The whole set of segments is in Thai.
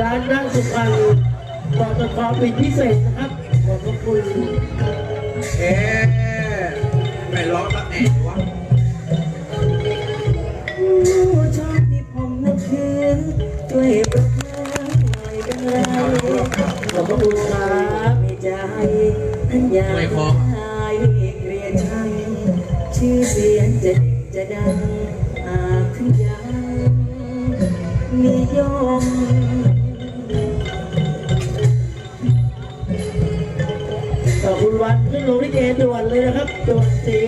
ร้านนั่งสุพรรณปตทปิดพิเศษนะครับ ขอบพระคุณเอ๊ะไม่ร้องตำแหนวะผู้ชอบที่ผมนึกถึงช่วยประเมินหน่อยเป็นไรขอบพระคุณครับไม่ใจท่านอยากให้เกลียดชังชื่อเสียงจะเด่นจะดังหากท่านยังนิยม ขอบคุณวันขึ้นลงลิเกด่วนเลยนะครับด่วนสี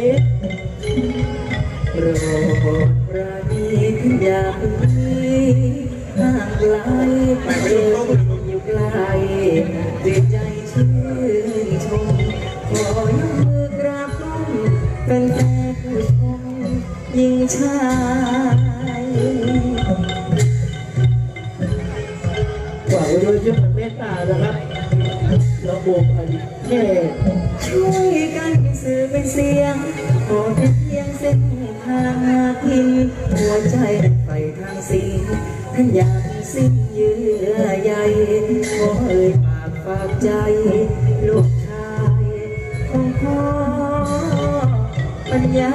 โปรดปราณีท่านอย่าพิ่งมีห่างไกลเดินอยู่ไกลด้วยใจชื่นชมขอยกมือกราบก้มเป็นแฟนผู้ชมยิ่งชา ช่วยกันสื่อเป็นเสียงขอเป็นเพียงเส้นทางหากินหัวใจไปทางสิ่งท่านอยากสิ้นเยื่อใยขอเอ่ยปากฝากใจ ลูกชายของพ่อปัญญา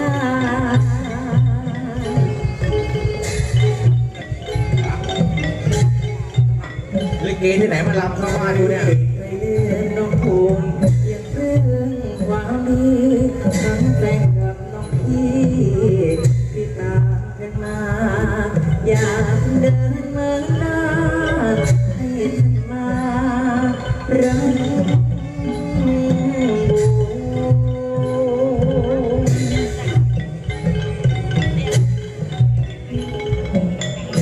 ลิเกที่ไหนมาลำเข้ามาดูเนี่ย อยากเดินเมืองหน้าให้ท่านมารัก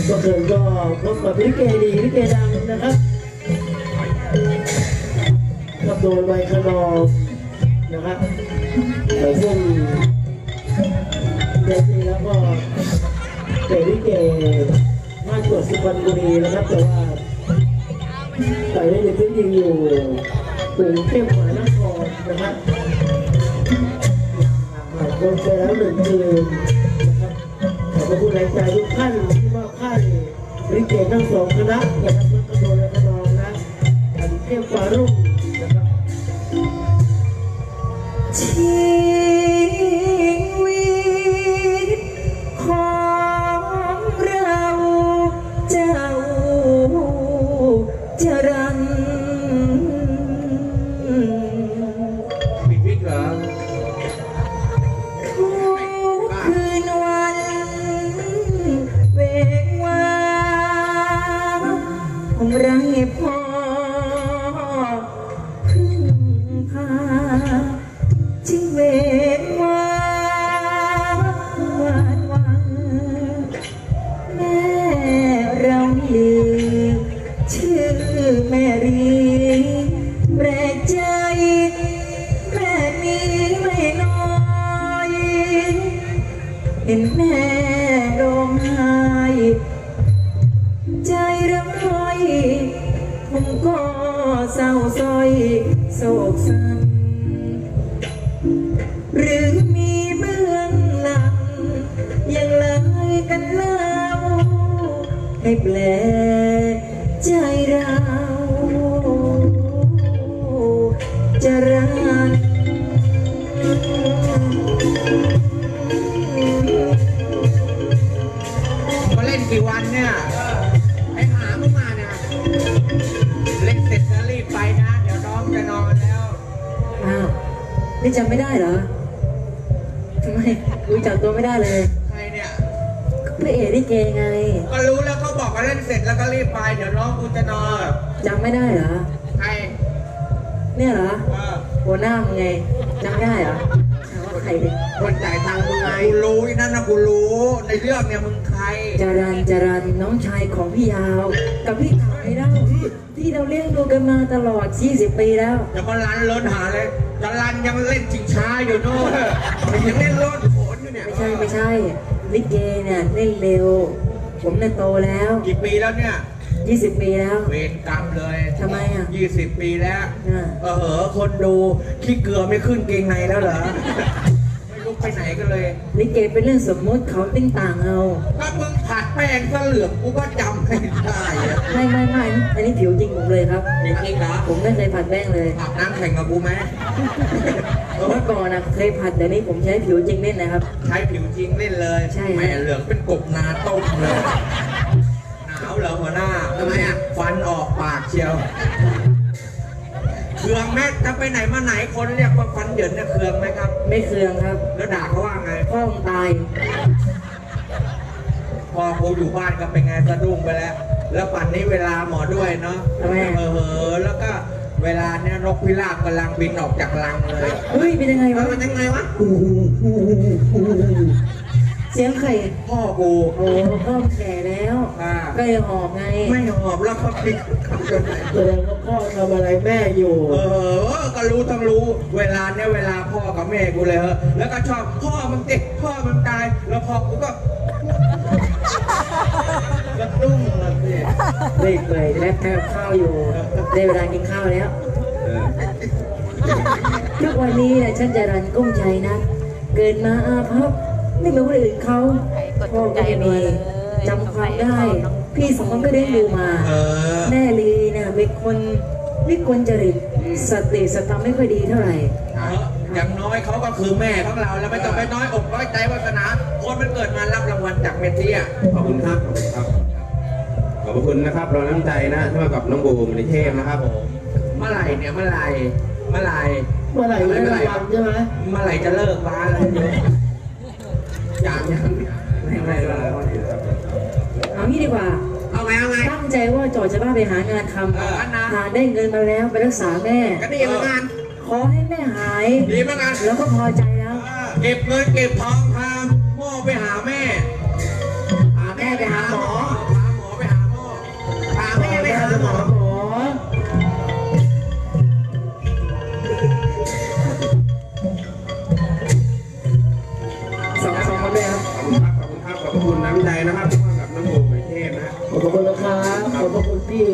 ก็เกินก็พบกับลิเกดีลิเกดังนะครับกับโดนไวขนองนะครับแต่ซึ่งจริงแล้วก็ เป็นลิเกบ้านกวดสุพรรณบุรีนะครับ แต่ว่าแต่ได้ในพื้นที่อยู่กรุงเทพมหานครนะครับผ่านคนไปแล้วหนึ่งคืนนะครับขอบพระคุณแรงใจทุกท่านที่มอบให้ลิเกทั้งสองคณะนะครับกระโดดและกระนองนะอันเทพฟารุ่งนะครับ เวกว่าหวาดหวัง แม่เราลืมชื่อแม่รีแปลกใจ แม่นี้ไม่น้อย เห็นแม่ร้องไห้ใจร้องไห้ผมก็เศร้าซอยโศกสันห ให้แปลกใจเรา จะรันมาเล่นกี่วันเนี่ยไอ้หามึงมาเนี่ย เล่นเสร็จจะรีบไปนะ เดี๋ยวน้องจะนอนแล้วอ้าว นี่จำไม่ได้เหรอทำไมรู้จักตัวไม่ได้เลยใค รเนี่ยก็พระเอกลิเกไงก็รู้แล้วเขาบอกว่าเล่นเสร็จแล้วก็รีบไป เดี๋ยวน้องกูจะนอนจำไม่ได้เหรอ ใครเนี่ยเหรอเออหัวหน้ามึงไงจำไม่ได้เหรอถามว่าใครดิคนจ่ายตังค์มึงไงกูรู้อีนั่นนะกูรู้ ในเรื่องเนี่ยมึงใคร จารันจารันน้องชายของพี่ยาว กับพี่ขายแล้วที่ที่เราเลี้ยงดูกันมาตลอด20ปีแล้วเดี๋ยวก็รันรถหาเลยจะรันยังเล่นชิงช้าอยู่โน่นมันยังเล่นรถโขนอยู่เนี่ย ไม่ใช่ไม่ใช่ ลิเกเนี่ยเล่นเร็ว ผมเนี่ยโตแล้ว กี่ปีแล้วเนี่ย 20 ปีแล้ว เวรกรรมเลยทำไมอะยี่สิบปีแล้วอ่า เออเหอะคนดูขี้เกลือไม่ขึ้นเกงในแล้วเหรอ ไม่รู้ไปไหนกันเลย ลิเกเป็นเรื่องสมมติเขาติ้งต่างเอาก็มึงผัดแป้งซะเหลืองกูก็จำไม่ได้อะไม่ไม่ไม่อันนี้ผิวจริงผมเลยครับ จริงๆเหรอผมไม่เคยผัดแป้งเลยอาบน้ำแข่งกับกูไหม เมื่อก่อนนะเคยผัดแต่นี้ผมใช้ผิวจริงเล่นนะครับ ใช้ผิวจริงเล่นเลยใช่ แหม่เหลืองเป็นกบนาต้มเลย หนาวเหรอหัวหน้าทำไมอะ ฟันออกปากเชียว เคืองแม่จะไปไหนมาไหนคนเรียกว่าฟันเหยินเนี่ยเคืองไหมครับ ไม่เคืองครับแล้วด่าเขาว่าไง พ่อมึงตาย พอกูอยู่บ้านก็เป็นไงสะดุ้งไปแล้ว แล้วปันนี้เวลาหมอด้วยเนาะทำไมเออแล้วก็ เวลาเนี่ยนกพิราบกำลังบินออกจากรังเลยเฮ้ย เป็นยังไงแล้วะวมันยังไงวะเสียงไข่พ่อกูโอ้พ่อแก่แล้วอ่าก็เลยหอบไงไม่หอบแล้วก็พลิกกลับจนไหนแสดงว่าพ่อทำอะไรแม่อยู่ เออ ก็รู้ทั้งรู้ เวลาเนี่ยเวลาพ่อกับแม่กูเลยเหอะแล้วก็ชอบพ่อมึงเจ็บพ่อมึงตาย แล้วพอกูก็ก เฮ้ยเปื่อยแล้วทำข้าวอยู่ได้เวลากินข้าวแล้วเออทุกวันนี้นะฉันจะรันกุ้งใจนะ เกิดมาอาภัพไม่เหมือนคนอื่นเขาพ่อก็ไม่มีจำความได้ พี่สองคนก็ได้ดูมาเออแม่ลีนะเป็นคนวิกลจริตสติสตังค์ไม่ค่อยดีเท่าไหร่เอาอย่างน้อยเขาก็คือแม่ของเราแล้วไม่ต้องไปน้อยอกน้อยใจวาสนาคนมันเกิดมารับรางวัลจากเมทีอะขอบคุณครับ พระคุณนะครับเราน้ำใจนะที่มากับน้องบูมในเทพนะครับผมเมื่อไหร่เนี่ยเมื่อไหร่เมื่อไหร่เมื่อไหร่ได้รางวัลใช่ไหมเมื่อไหร่จะเลิกร้านแล้วเนี่ยอย่างยังไม่ไม่ไม่เอางี้ดีกว่าเอาไงเอาไงตั้งใจว่าจอดจะบ้าไปหางานทเอออันนะำหาได้เงินมาแล้วไปรักษาแม่ก็ดีเหมือนกันขอให้แม่หายดีเหมือนกันแล้วก็พอใจแล้วเก็บเงินเก็บทองพาหม้อไปหาแม่พาแม่ไปหา หาหมอหมอสองสองคนเลยครับขอบคุณครับขอบคุณครับขอบพระคุณน้ำใจนะครับที่มากับน้องบูมในเทพนะขอบคุณนะครับ ขอบคุณที่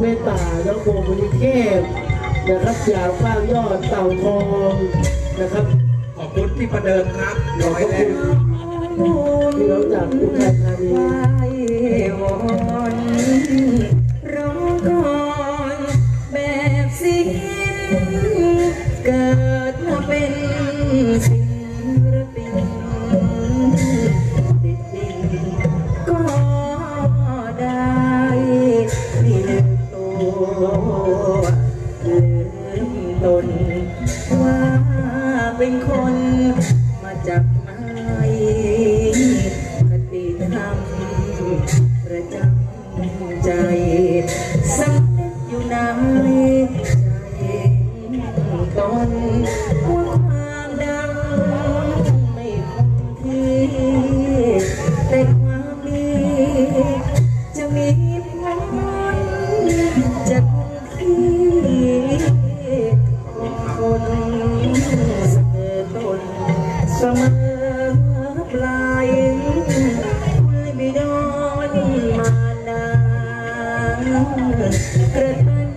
เมตตาน้องโบมุนิเทพนะครับจากฟ้างยอดเต่าทองนะครับ ขอบคุณที่ประเดิมครับร้อยแล้วที่เราจากอุทัยธานี วอน บิ